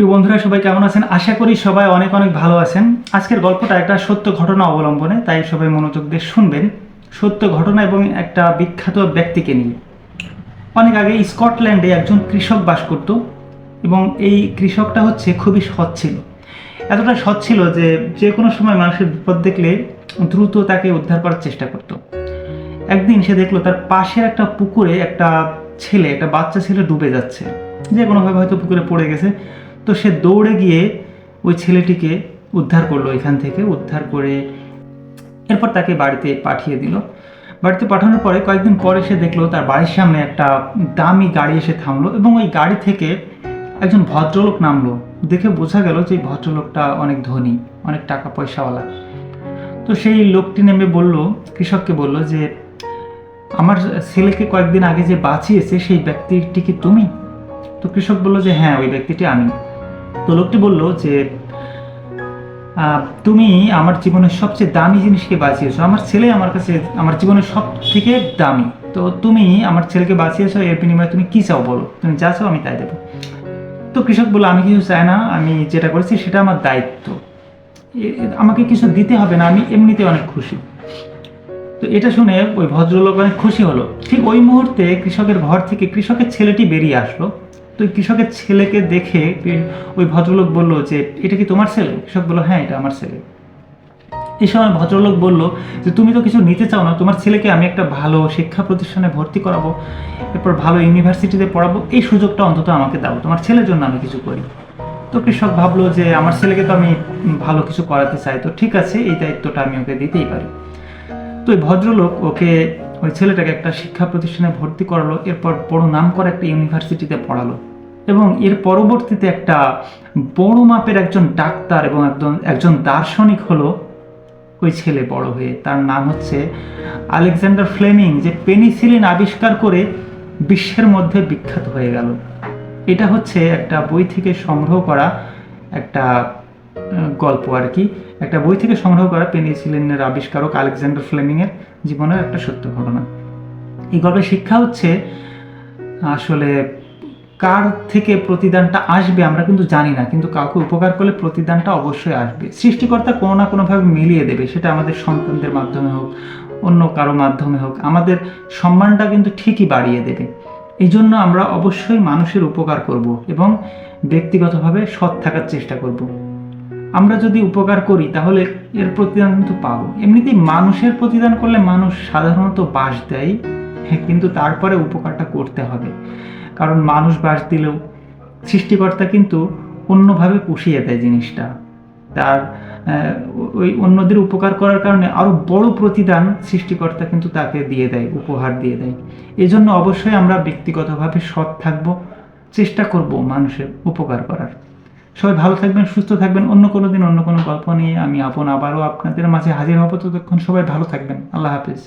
প্রিয় বন্ধুরা, সবাই কেমন আছেন? আশা করি সবাই অনেক অনেক ভালো আছেন। আজকের গল্পটা একটা সত্য ঘটনা অবলম্বনে, তাই সবাই মনোযোগ দিয়ে শুনবেন। সত্য ঘটনা এবং একটা বিখ্যাত ব্যক্তিকে নিয়ে। অনেক আগে স্কটল্যান্ডে একজন কৃষক বাস করত এবং এই কৃষকটা হচ্ছে খুবই সৎ ছিল। এতটা সৎ ছিল যে যে কোনো সময় মানুষের বিপদ দেখলে দ্রুত তাকে উদ্ধার করার চেষ্টা করত। একদিন সে দেখল তার পাশের একটা পুকুরে একটা ছেলে, একটা বাচ্চা ছেলে ডুবে যাচ্ছে। যে কোনোভাবে হয়তো পুকুরে পড়ে গেছে। তো সে দৌড়ে গিয়ে ওই ছেলেটিকে উদ্ধার করল এখান থেকে, উদ্ধার করে এরপর তাকে বাড়িতে পাঠিয়ে দিল। বাড়িতে পাঠানোর পরে কয়েকদিন পরে সে দেখল তার বাড়ির সামনে একটা দামি গাড়ি এসে থামলো এবং ওই গাড়ি থেকে একজন ভদ্রলোক নামলো। দেখে বোঝা গেল যে ভদ্রলোকটা অনেক ধনী, অনেক টাকা পয়সাওয়ালা তো সেই লোকটি নেমে বলল, কৃষককে বলল যে, আমার ছেলেকে কয়েকদিন আগে যে বাঁচিয়েছে সেই ব্যক্তিটি কি তুমি? তো কৃষক বলল যে হ্যাঁ ওই ব্যক্তিটি আমি। তো লোকটি বলল যে তুমি আমার জীবনের সবচেয়ে দামি জিনিসকে বাঁচিয়েছো। আমার ছেলে আমার কাছে, আমার জীবনের সব থেকে দামি। তো তুমি আমার ছেলেকে বাঁচিয়েছো, এর বিনিময়ে তুমি কি চাও বলো? তুমি যা চাও আমি তাই দেবো। তো কৃষক বলল, আমি কিছু চাই না। আমি যেটা করেছি সেটা আমার দায়িত্ব। আমাকে কিছু দিতে হবে না। আমি এমনিতে অনেক খুশি। তো এটা শুনে ওই ভদ্রলোক অনেক খুশি হলো। ঠিক ওই মুহূর্তে কৃষকের ঘর থেকে কৃষকের ছেলেটি বেরিয়ে আসলো। তো কৃষকের ছেলেকে দেখে ওই ভদ্রলোক বলল যে, এটা কি তোমার ছেলে? কৃষক বলল হ্যাঁ এটা আমার ছেলে। এই সময় ভদ্রলোক বলল যে, তুমি তো কিছু নিতে চাও না, তোমার ছেলেকে আমি একটা ভালো শিক্ষা প্রতিষ্ঠানে ভর্তি করাবো, এরপর ভালো ইউনিভার্সিটিতে পড়াবো, এই সুযোগটা অন্তত আমাকে দাও, তোমার ছেলের জন্য আমি কিছু করি। তো কৃষক ভাবলো যে, আমার ছেলেকে তো আমি ভালো কিছু করাতে চাই, তো ঠিক আছে, এই দায়িত্বটা আমি ওকে দিতেই পারি। তো ওই ভদ্রলোক ওকে, ওই ছেলেটাকে একটা শিক্ষা প্রতিষ্ঠানে ভর্তি করালো, এরপর বড় নাম করা একটা ইউনিভার্সিটিতে পড়ালো। এবং এর পরবর্তীতে একটা বড় মাপের একজন ডাক্তার এবং একজন একজন দার্শনিক হলো ওই ছেলে বড় হয়ে। তার নাম হচ্ছে আলেকজান্ডার ফ্লেমিং, যে পেনিসিলিন আবিষ্কার করে বিশ্বের মধ্যে বিখ্যাত হয়ে গেল। এটা হচ্ছে একটা বই থেকে সংগ্রহ করা একটা গল্প আর কি। একটা বই থেকে সংগ্রহ করা পেনিসিলিনের আবিষ্কারক আলেকজান্ডার ফ্লেমিংয়ের জীবনের একটা সত্য ঘটনা। এই গল্পের শিক্ষা হচ্ছে আসলে কার থেকে প্রতিদানটা আসবে আমরা কিন্তু জানি না, কিন্তু কাউকে উপকার করলে প্রতিদানটা অবশ্যই আসবে। সৃষ্টিকর্তা কোনো না কোনোভাবে মিলিয়ে দেবে, সেটা আমাদের সন্তানদের মাধ্যমে হোক, অন্য কারও মাধ্যমে হোক, আমাদের সম্মানটা কিন্তু ঠিকই বাড়িয়ে দেবে। এই জন্য আমরা অবশ্যই মানুষের উপকার করব এবং ব্যক্তিগতভাবে সৎ থাকার চেষ্টা করব। আমরা যদি উপকার করি, তাহলে এর প্রতিদান কিন্তু পাবো। এমনিতেই মানুষের প্রতিদান করলে মানুষ সাধারণত বাস দেয়, কিন্তু তারপরে উপকারটা করতে হবে। কারণ মানুষ বাস দিলেও সৃষ্টিকর্তা কিন্তু অন্যভাবে পুষিয়ে দেয় জিনিসটা। তার ওই অন্যদের উপকার করার কারণে আরও বড় প্রতিদান সৃষ্টিকর্তা কিন্তু তাকে দিয়ে দেয়, উপহার দিয়ে দেয়। এজন্য অবশ্যই আমরা ব্যক্তিগতভাবে সৎ থাকব, চেষ্টা করব মানুষের উপকার করার। সবাই ভালো থাকবেন, সুস্থ থাকবেন, অন্য কোনো দিন অন্য কোনো গল্প নিয়ে আমি আপন আবারও আপনাদের মাঝে হাজির হব। ততক্ষণ সবাই ভালো থাকবেন। আল্লাহ হাফিজ।